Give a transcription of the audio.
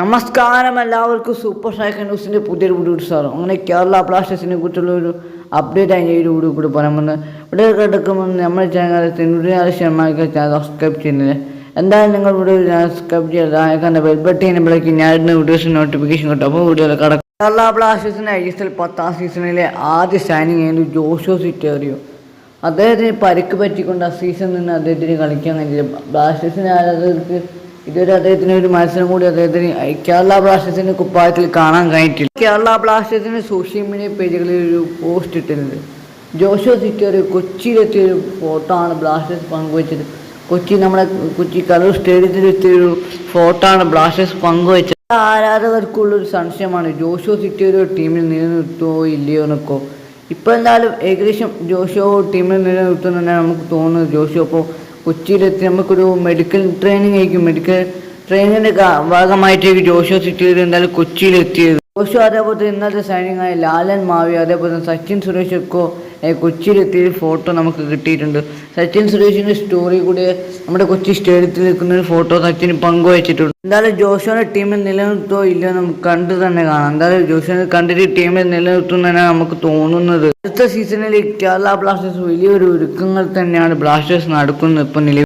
നമസ്കാരം എല്ലാവർക്കും super striker ന്യൂസിന്റെ പുതിയൊരു വീഡിയോ സാർ അങ്ങനെ കേരള ബ്ലാസ്റ്റേഴ്സിനെ കുറിച്ചുള്ള ഒരു അപ്ഡേറ്റ് ആയി ഈ ഒരു വീഡിയോ കൂടി പറയാൻ വന്നത് ഇവിടെ കിടക്കുമ്പോൾ നമ്മുടെ ചാനൽ തൊണ്ണൂറ്റിനാല് ശതമാനം ചാനൽ സബ്സ്ക്രൈബ് ചെയ്യുന്നില്ല? എന്തായാലും നിങ്ങൾ വീഡിയോ സബ്സ്ക്രൈബ് ചെയ്ത് അയക്കാന്റെ ബെൽബട്ടി ചെയ്യുമ്പോഴേക്കും ഞാൻ ഇടുന്ന വീഡിയോസ് നോട്ടിഫിക്കേഷൻ കിട്ടും. അപ്പോൾ വീഡിയോ കിടക്കും. കേരള ബ്ലാസ്റ്റേഴ്സിന്റെ ഐ എസ് എൽ പത്താം സീസണിലെ ആദ്യ സൈനിങ് ആയിരുന്നു ജോഷോ സിറ്റേറിയോ. അദ്ദേഹത്തിന് പരിക്ക് പറ്റിക്കൊണ്ട് ആ സീസൺ നിന്ന് അദ്ദേഹത്തിന് കളിക്കാൻ കഴിഞ്ഞില്ല. ബ്ലാസ്റ്റേഴ്സിന് ആരാധകർക്ക് ഇതൊരു അദ്ദേഹത്തിന് ഒരു മത്സരം കൂടി അദ്ദേഹത്തിന് കേരള ബ്ലാസ്റ്റേഴ്സിന്റെ കുപ്പായത്തിൽ കാണാൻ കഴിഞ്ഞിട്ടില്ല. കേരള ബ്ലാസ്റ്റേഴ്സിന്റെ സോഷ്യൽ മീഡിയ പേജുകളിൽ ഒരു പോസ്റ്റ് ഇട്ടിരുന്നത് ജോഷോ സിറ്റി ഒരു കൊച്ചിയിലെത്തിയ ഒരു ഫോട്ടോ ആണ് ബ്ലാസ്റ്റേഴ്സ് പങ്കുവച്ചത്. കൊച്ചി നമ്മുടെ കൊച്ചി കലൂർ സ്റ്റേഡിയത്തിലെത്തിയ ഒരു ഫോട്ടോ ആണ് ബ്ലാസ്റ്റേഴ്സ് പങ്കുവച്ചത്. ആരാധകർക്കുള്ളൊരു സംശയമാണ് ജോഷോ സിറ്റി ഒരു ടീമിൽ നിലനിർത്തുമോ ഇല്ലയോ എന്നൊക്കെ. ഇപ്പോൾ എന്തായാലും ഏകദേശം ജോഷോ ടീമിൽ നിലനിർത്തുന്നതാണ് നമുക്ക് തോന്നുന്നത്. ജോഷോ അപ്പോൾ കൊച്ചിയിലെത്തി നമുക്കൊരു മെഡിക്കൽ ട്രെയിനിങ് ആയിരിക്കും. മെഡിക്കൽ ട്രെയിനിങ്ങിന്റെ ഭാഗമായിട്ടേക്ക് ജോഷോ സിറ്റിയിൽ എന്തായാലും കൊച്ചിയിലെത്തിയത്. ജോഷോ അതേപോലെ ഇന്നത്തെ സൈനികമായ ലാലൻ മാവി അതേപോലെ സച്ചിൻ സുരേഷ് ഒക്കെ കൊച്ചിയിലെത്തിയ ഫോട്ടോ നമുക്ക് കിട്ടിയിട്ടുണ്ട്. സച്ചിൻ സുരേഷിന്റെ സ്റ്റോറി കൂടി നമ്മുടെ കൊച്ചി സ്റ്റേഡിയത്തിൽ നിൽക്കുന്ന ഒരു ഫോട്ടോ സച്ചിൻ പങ്കുവച്ചിട്ടുണ്ട്. എന്തായാലും ജോഷോയുടെ ടീമിൽ നിലനിർത്തോ ഇല്ലയോ നമുക്ക് കണ്ടു തന്നെ കാണാം. എന്തായാലും ജോഷോനെ കണ്ടിട്ട് ടീമിൽ നിലനിർത്തുന്നതാണ് നമുക്ക് തോന്നുന്നത്. അടുത്ത സീസണിൽ കേരള ബ്ലാസ്റ്റേഴ്സ് വലിയൊരു ഒരുക്കങ്ങൾ തന്നെയാണ് ബ്ലാസ്റ്റേഴ്സ് നടക്കുന്നത്. ഇപ്പം നിലവിൽ